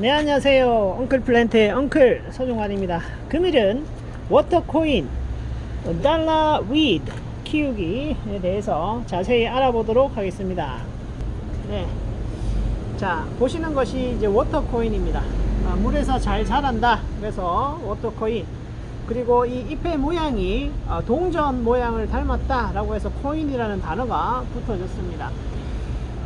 네 안녕하세요. 엉클 플랜트의 엉클 서종환입니다. 금일은 워터코인 달러 위드 키우기에 대해서 자세히 알아보도록 하겠습니다. 네. 자 보시는 것이 이제 워터코인입니다. 아, 물에서 잘 자란다. 그래서 워터코인. 그리고 이 잎의 모양이 어, 동전 모양을 닮았다 라고 해서 코인이라는 단어가 붙어졌습니다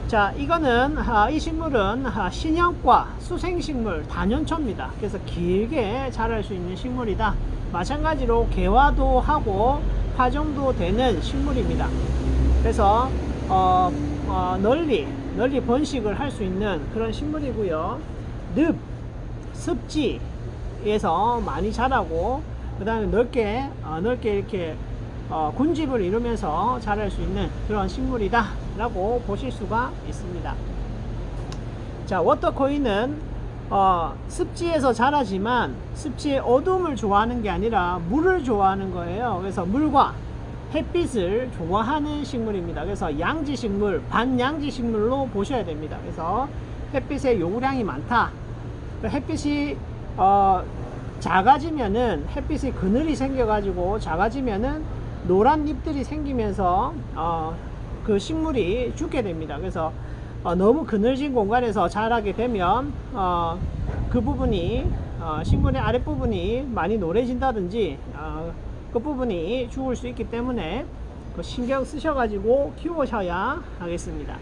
자 이거는 아, 이 식물은 아, 신형과 수생식물 단연초입니다. 그래서 길게 자랄 수 있는 식물이다. 마찬가지로 개화도 하고 파종도 되는 식물입니다. 그래서 어, 어, 널리 널리 번식을 할 수 있는 그런 식물이고요. 늪 습지에서 많이 자라고 그 다음에 넓게 어, 넓게 이렇게 어, 군집을 이루면서 자랄 수 있는 그런 식물이다 라고 보실 수가 있습니다. 자 워터코인은 어, 습지에서 자라지만 습지의 어둠을 좋아하는 게 아니라 물을 좋아하는 거예요. 그래서 물과 햇빛을 좋아하는 식물입니다. 그래서 양지 식물 반양지 식물로 보셔야 됩니다. 그래서 햇빛의 요구량이 많다. 햇빛이 어, 작아지면은 햇빛이 그늘이 생겨가지고 작아지면은 노란 잎들이 생기면서 어, 그 식물이 죽게 됩니다. 그래서 어, 너무 그늘진 공간에서 자라게 되면 어, 그 부분이 어, 식물의 아랫부분이 많이 노래진다든지 어, 그 부분이 죽을 수 있기 때문에 그 신경 쓰셔가지고 키우셔야 하겠습니다.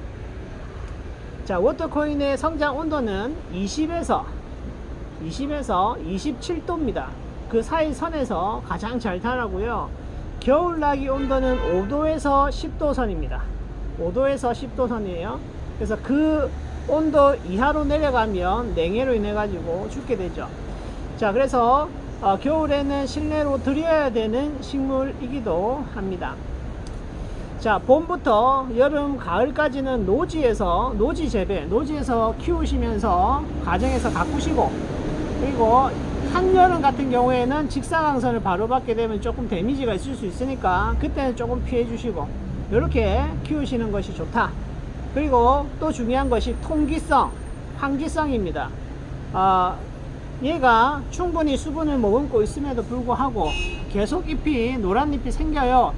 자, 워터코인의 성장 온도는 20에서 20에서 27도입니다. 그 사이 선에서 가장 잘 자라고요. 겨울나기 온도는 5도에서 10도 선입니다. 5도에서 10도 선이에요. 그래서 그 온도 이하로 내려가면 냉해로 인해 가지고 죽게 되죠. 자, 그래서 어, 겨울에는 실내로 들여야 되는 식물이기도 합니다. 자, 봄부터 여름, 가을까지는 노지에서 노지 재배, 노지에서 키우시면서 가정에서 가꾸시고 그리고 한여름 같은 경우에는 직사광선을 바로 받게 되면 조금 데미지가 있을 수 있으니까 그때는 조금 피해 주시고 이렇게 키우시는 것이 좋다. 그리고 또 중요한 것이 통기성 환기성입니다. 어, 얘가 충분히 수분을 머금고 있음에도 불구하고 계속 잎이 노란 잎이 생겨요.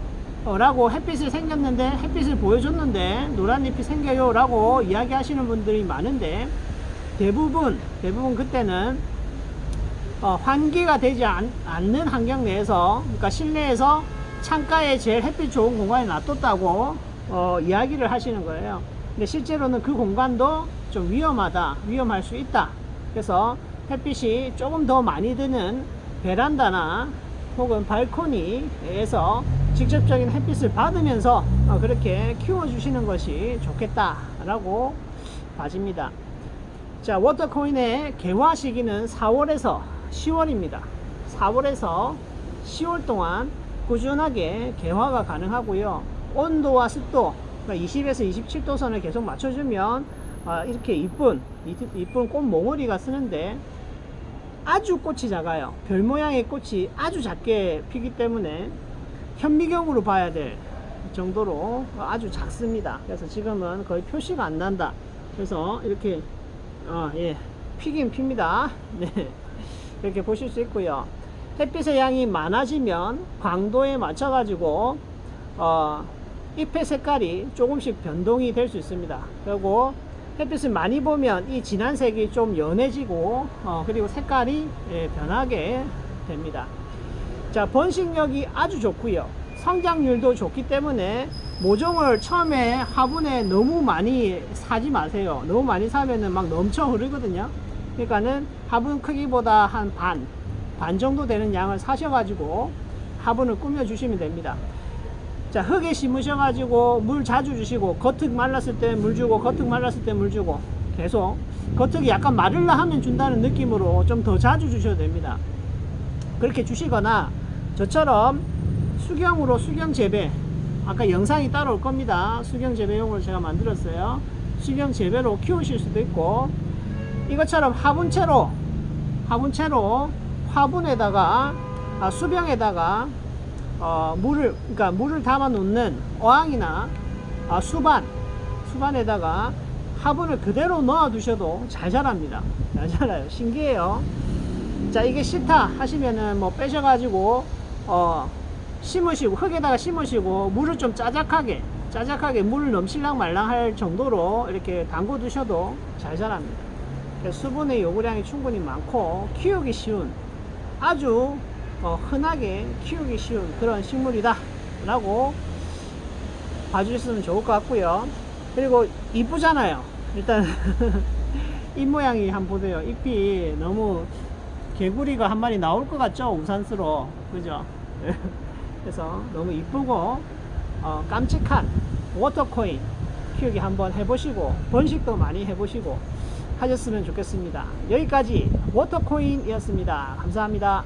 어, 라고 햇빛이 생겼는데 햇빛을 보여줬는데 노란 잎이 생겨요 라고 이야기 하시는 분들이 많은데 대부분 대부분 그때는 어, 환기가 되지 않, 는 환경 내에서 그러니까 실내에서 창가에 제일 햇빛 좋은 공간에 놔뒀다고 어, 이야기를 하시는 거예요. 근데 실제로는 그 공간도 좀 위험하다 위험할 수 있다. 그래서 햇빛이 조금 더 많이 드는 베란다나 혹은 발코니에서 직접적인 햇빛을 받으면서 어, 그렇게 키워 주시는 것이 좋겠다 라고 봐집니다. 자 워터코인의 개화 시기는 4월에서 10월입니다. 4월에서 10월 동안 꾸준하게 개화가 가능하고요. 온도와 습도 그러니까 20에서 27도 선을 계속 맞춰주면 아, 이렇게 이쁜 이쁜 꽃 몽우리가 쓰는데 아주 꽃이 작아요. 별 모양의 꽃이 아주 작게 피기 때문에 현미경으로 봐야 될 정도로 아주 작습니다. 그래서 지금은 거의 표시가 안 난다. 그래서 이렇게 어, 예, 피긴 핍니다. 네. 이렇게 보실 수 있고요. 햇빛의 양이 많아지면 광도에 맞춰 가지고 어, 잎의 색깔이 조금씩 변동이 될 수 있습니다. 그리고 햇빛을 많이 보면 이 진한 색이 좀 연해지고 어, 그리고 색깔이 예, 변하게 됩니다. 자 번식력이 아주 좋고요. 성장률도 좋기 때문에 모종을 처음에 화분에 너무 많이 사지 마세요. 너무 많이 사면은 막 넘쳐 흐르거든요. 그러니까는 화분 크기보다 한 반, 반 정도 되는 양을 사셔가지고 화분을 꾸며 주시면 됩니다. 자, 흙에 심으셔가지고 물 자주 주시고, 겉흙 말랐을 때 물 주고, 겉흙 말랐을 때 물 주고, 계속. 겉흙이 약간 마를라 하면 준다는 느낌으로 좀 더 자주 주셔도 됩니다. 그렇게 주시거나, 저처럼 수경으로 수경 재배, 아까 영상이 따로 올 겁니다. 수경 재배용으로 제가 만들었어요. 수경 재배로 키우실 수도 있고, 이것처럼 화분채로 화분채로 화분에다가 아, 수병에다가 어, 물을 그러니까 물을 담아 놓는 어항이나 아, 수반 수반에다가 화분을 그대로 넣어 두셔도 잘 자랍니다 잘 자라요. 신기해요. 자, 이게 싫다 하시면은 뭐 빼셔 가지고, 어, 심으시고, 흙에다가 심으시고, 물을 좀 짜작하게, 짜작하게 물 넘실랑 말랑 할 정도로 이렇게 담궈 두셔도 잘 자랍니다. 수분의 요구량이 충분히 많고, 키우기 쉬운, 아주 어, 흔하게 키우기 쉬운 그런 식물이다. 라고 봐주셨으면 좋을 것 같고요. 그리고 이쁘잖아요. 일단 잎 모양이 한번 보세요. 잎이 너무 개구리가 한 마리 나올 것 같죠? 우산스로 그죠? 그래서 너무 이쁘고 어, 깜찍한 워터코인 키우기 한번 해보시고 번식도 많이 해보시고 하셨으면 좋겠습니다. 여기까지 워터코인이었습니다. 감사합니다.